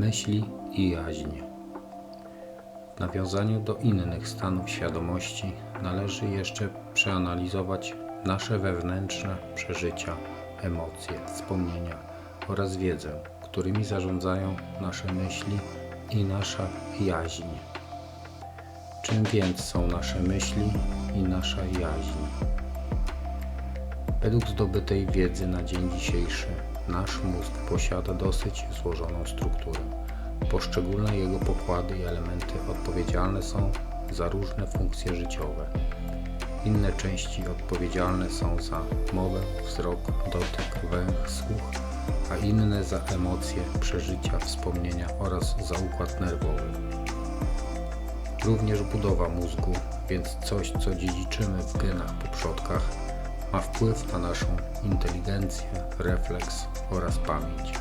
myśli i jaźń. W nawiązaniu do innych stanów świadomości należy jeszcze przeanalizować nasze wewnętrzne przeżycia, emocje, wspomnienia oraz wiedzę, którymi zarządzają nasze myśli i nasza jaźń. Czym więc są nasze myśli i nasza jaźń? Według zdobytej wiedzy na dzień dzisiejszy nasz mózg posiada dosyć złożoną strukturę. Poszczególne jego pokłady i elementy odpowiedzialne są za różne funkcje życiowe. Inne części odpowiedzialne są za mowę, wzrok, dotyk, węch, słuch, a inne za emocje, przeżycia, wspomnienia oraz za układ nerwowy. Również budowa mózgu, więc coś, co dziedziczymy w genach po przodkach, ma wpływ na naszą inteligencję, refleks oraz pamięć.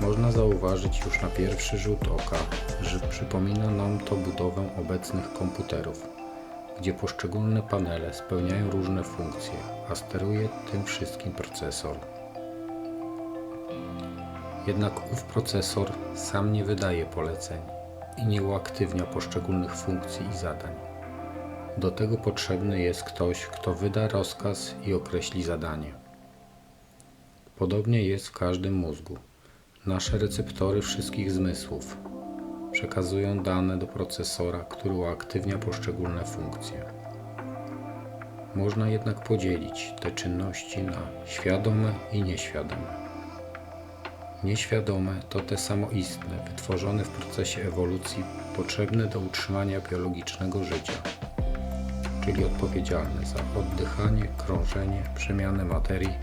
Można zauważyć już na pierwszy rzut oka, że przypomina nam to budowę obecnych komputerów, gdzie poszczególne panele spełniają różne funkcje, a steruje tym wszystkim procesor. Jednak ów procesor sam nie wydaje poleceń i nie uaktywnia poszczególnych funkcji i zadań. Do tego potrzebny jest ktoś, kto wyda rozkaz i określi zadanie. Podobnie jest w każdym mózgu. Nasze receptory wszystkich zmysłów przekazują dane do procesora, który uaktywnia poszczególne funkcje. Można jednak podzielić te czynności na świadome i nieświadome. Nieświadome to te samoistne, wytworzone w procesie ewolucji, potrzebne do utrzymania biologicznego życia czyli odpowiedzialne za oddychanie, krążenie, przemianę materii,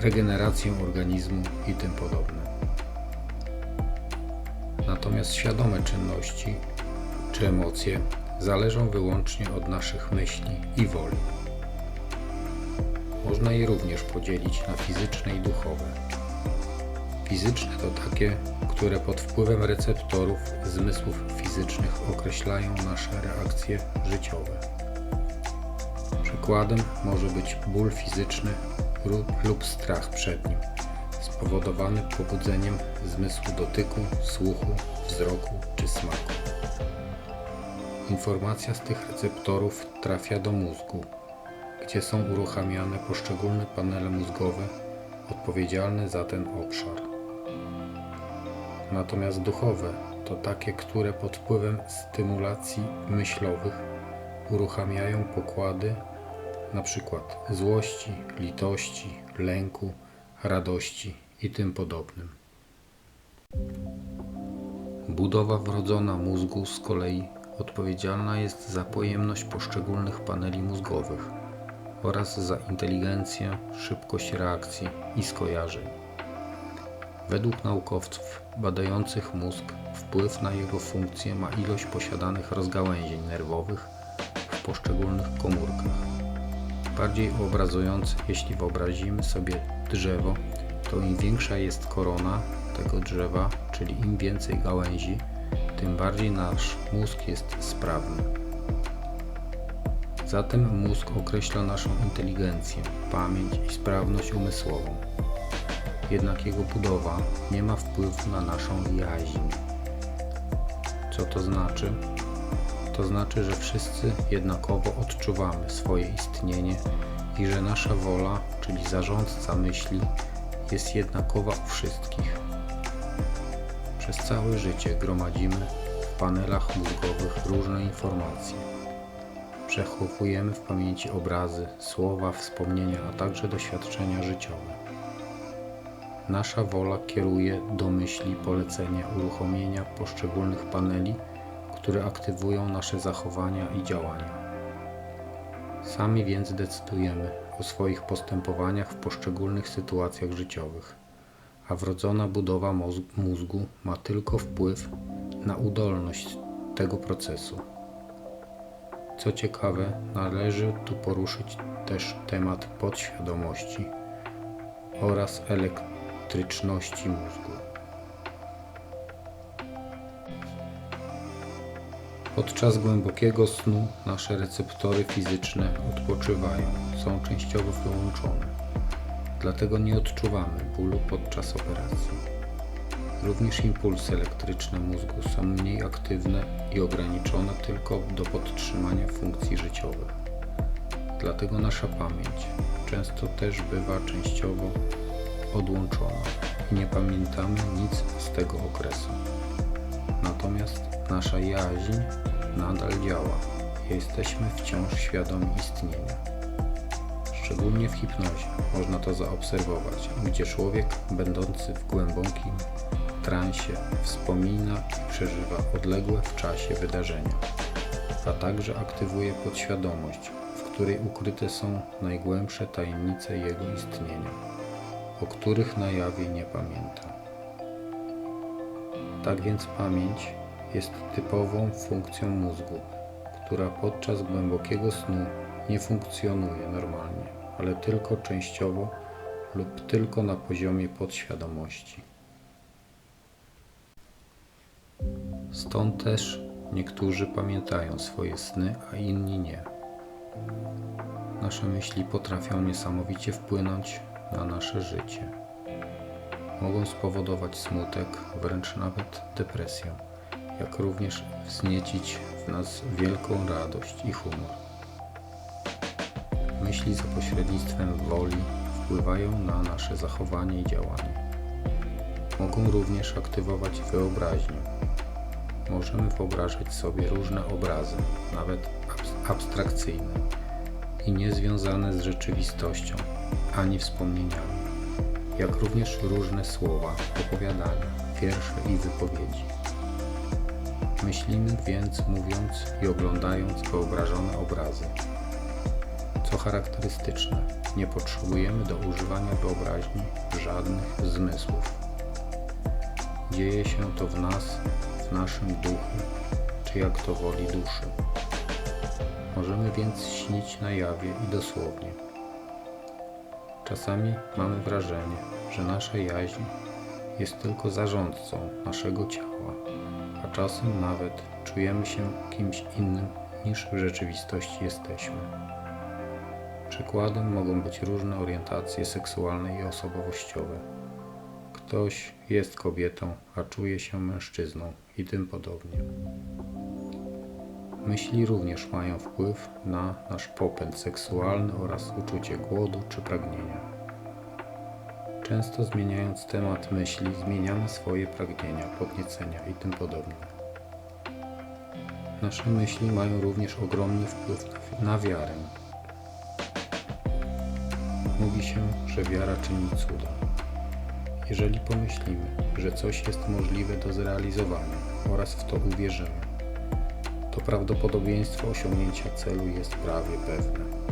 regenerację organizmu i tym podobne. Natomiast świadome czynności czy emocje zależą wyłącznie od naszych myśli i woli. Można je również podzielić na fizyczne i duchowe. Fizyczne to takie, które pod wpływem receptorów zmysłów fizycznych określają nasze reakcje życiowe. Przykładem może być ból fizyczny lub- strach przed nim, spowodowany pobudzeniem zmysłu dotyku, słuchu, wzroku czy smaku. Informacja z tych receptorów trafia do mózgu, gdzie są uruchamiane poszczególne panele mózgowe odpowiedzialne za ten obszar. Natomiast duchowe to takie, które pod wpływem stymulacji myślowych uruchamiają pokłady przykład złości, litości, lęku, radości i tym podobnym. Budowa wrodzona mózgu z kolei odpowiedzialna jest za pojemność poszczególnych paneli mózgowych oraz za inteligencję, szybkość reakcji i skojarzeń. Według naukowców badających mózg wpływ na jego funkcję ma ilość posiadanych rozgałęzień nerwowych w poszczególnych komórkach. Bardziej obrazując, jeśli wyobrazimy sobie drzewo, to im większa jest korona tego drzewa, czyli im więcej gałęzi, tym bardziej nasz mózg jest sprawny. Zatem mózg określa naszą inteligencję, pamięć i sprawność umysłową. Jednak jego budowa nie ma wpływu na naszą jaźń. Co to znaczy? To znaczy, że wszyscy jednakowo odczuwamy swoje istnienie i że nasza wola, czyli zarządca myśli, jest jednakowa u wszystkich. Przez całe życie gromadzimy w panelach mózgowych różne informacje. Przechowujemy w pamięci obrazy, słowa, wspomnienia, a także doświadczenia życiowe. Nasza wola kieruje do myśli polecenie uruchomienia poszczególnych paneli, które aktywują nasze zachowania i działania. Sami więc decydujemy o swoich postępowaniach w poszczególnych sytuacjach życiowych, a wrodzona budowa móz- mózgu ma tylko wpływ na udolność tego procesu. Co ciekawe, należy tu poruszyć też temat podświadomości oraz elektryczności mózgu. Podczas głębokiego snu nasze receptory fizyczne odpoczywają, są częściowo wyłączone. Dlatego nie odczuwamy bólu podczas operacji. Również impulsy elektryczne mózgu są mniej aktywne i ograniczone tylko do podtrzymania funkcji życiowych. Dlatego nasza pamięć często też bywa częściowo odłączona i nie pamiętamy nic z tego okresu. Natomiast nasza jaźń nadal działa jesteśmy wciąż świadomi istnienia. Szczególnie w hipnozie można to zaobserwować, gdzie człowiek będący w głębokim transie wspomina i przeżywa odległe w czasie wydarzenia, a także aktywuje podświadomość, w której ukryte są najgłębsze tajemnice jego istnienia, o których na jawie nie pamięta. Tak więc pamięć jest typową funkcją mózgu, która podczas głębokiego snu nie funkcjonuje normalnie, ale tylko częściowo lub tylko na poziomie podświadomości. Stąd też niektórzy pamiętają swoje sny, a inni nie. Nasze myśli potrafią niesamowicie wpłynąć na nasze życie. Mogą spowodować smutek, wręcz nawet depresję, jak również wzniecić w nas wielką radość i humor. Myśli za pośrednictwem woli wpływają na nasze zachowanie i działanie. Mogą również aktywować wyobraźnię. Możemy wyobrażać sobie różne obrazy, nawet abs- abstrakcyjne i niezwiązane z rzeczywistością ani wspomnieniami, jak również różne słowa, opowiadania, wiersze i wypowiedzi. Myślimy więc mówiąc i oglądając wyobrażone obrazy. Co charakterystyczne, nie potrzebujemy do używania wyobraźni żadnych zmysłów. Dzieje się to w nas, w naszym duchu, czy jak to woli duszy. Możemy więc śnić na jawie i dosłownie. Czasami mamy wrażenie, że nasza jaźń jest tylko zarządcą naszego ciała, czasem nawet czujemy się kimś innym niż w rzeczywistości jesteśmy. Przykładem mogą być różne orientacje seksualne i osobowościowe. Ktoś jest kobietą, a czuje się mężczyzną i tym podobnie. Myśli również mają wpływ na nasz popęd seksualny oraz uczucie głodu czy pragnienia. Często zmieniając temat myśli, zmieniamy swoje pragnienia, podniecenia i tym podobnie. Nasze myśli mają również ogromny wpływ na wiarę. Mówi się, że wiara czyni cuda. Jeżeli pomyślimy, że coś jest możliwe do zrealizowania oraz w to uwierzymy, to prawdopodobieństwo osiągnięcia celu jest prawie pewne.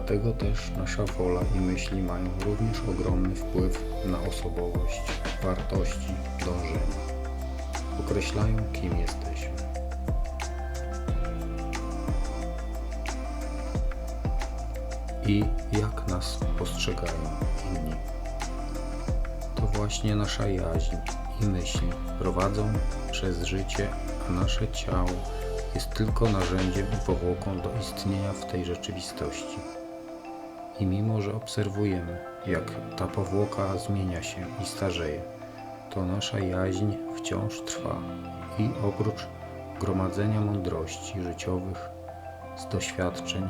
Dlatego też nasza wola i myśli mają również ogromny wpływ na osobowość, wartości, dążenia. Określają, kim jesteśmy. I jak nas postrzegają inni. To właśnie nasza jaźń i myśli prowadzą przez życie, a nasze ciało jest tylko narzędziem i powłoką do istnienia w tej rzeczywistości. I mimo, że obserwujemy, jak ta powłoka zmienia się i starzeje, to nasza jaźń wciąż trwa i oprócz gromadzenia mądrości życiowych z doświadczeń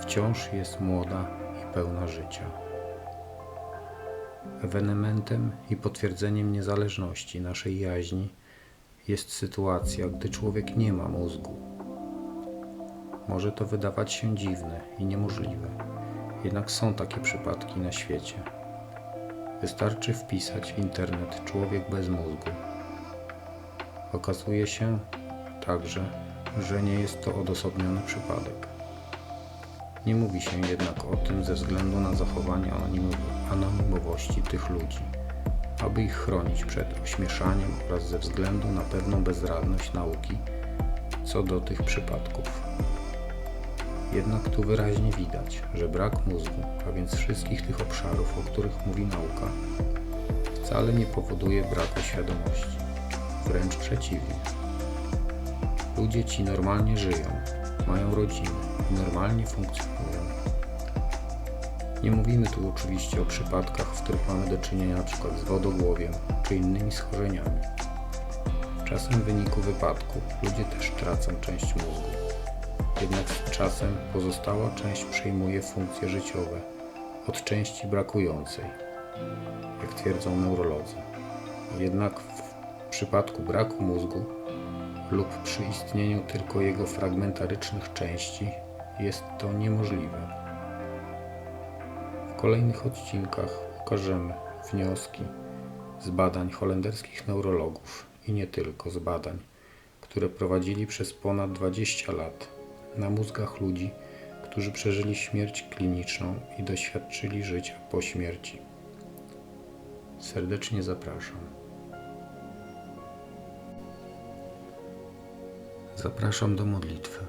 wciąż jest młoda i pełna życia. Ewenementem i potwierdzeniem niezależności naszej jaźni jest sytuacja, gdy człowiek nie ma mózgu. Może to wydawać się dziwne i niemożliwe, jednak są takie przypadki na świecie. Wystarczy wpisać w internet człowiek bez mózgu. Okazuje się także, że nie jest to odosobniony przypadek. Nie mówi się jednak o tym ze względu na zachowanie anonimowo- anonimowości tych ludzi, aby ich chronić przed ośmieszaniem oraz ze względu na pewną bezradność nauki co do tych przypadków. Jednak tu wyraźnie widać, że brak mózgu, a więc wszystkich tych obszarów, o których mówi nauka, wcale nie powoduje braku świadomości. Wręcz przeciwnie. Ludzie ci normalnie żyją, mają rodziny i normalnie funkcjonują. Nie mówimy tu oczywiście o przypadkach, w których mamy do czynienia np. z wodogłowiem czy innymi schorzeniami. Czasem w wyniku wypadku ludzie też tracą część mózgu. Jednak z czasem pozostała część przejmuje funkcje życiowe od części brakującej, jak twierdzą neurolodzy. Jednak w przypadku braku mózgu lub przy istnieniu tylko jego fragmentarycznych części jest to niemożliwe. W kolejnych odcinkach pokażemy wnioski z badań holenderskich neurologów i nie tylko z badań, które prowadzili przez ponad 20 lat na mózgach ludzi, którzy przeżyli śmierć kliniczną i doświadczyli życia po śmierci. Serdecznie zapraszam. Zapraszam do modlitwy.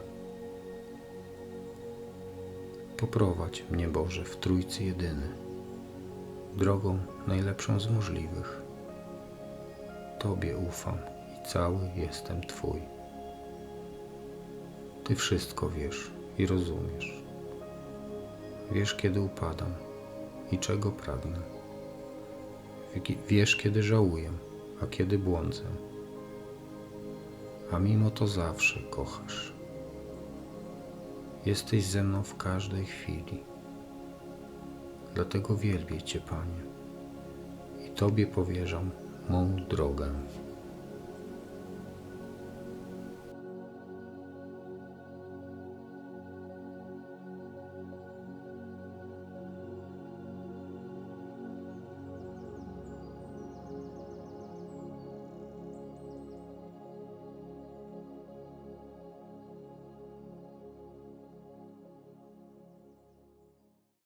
Poprowadź mnie, Boże, w Trójcy Jedyny, drogą najlepszą z możliwych. Tobie ufam i cały jestem Twój. Ty wszystko wiesz i rozumiesz. Wiesz, kiedy upadam i czego pragnę. Wie- Wiesz, kiedy żałuję, a kiedy błądzę. A mimo to zawsze kochasz. Jesteś ze mną w każdej chwili. Dlatego wielbię Cię, Panie, i Tobie powierzam mą drogę.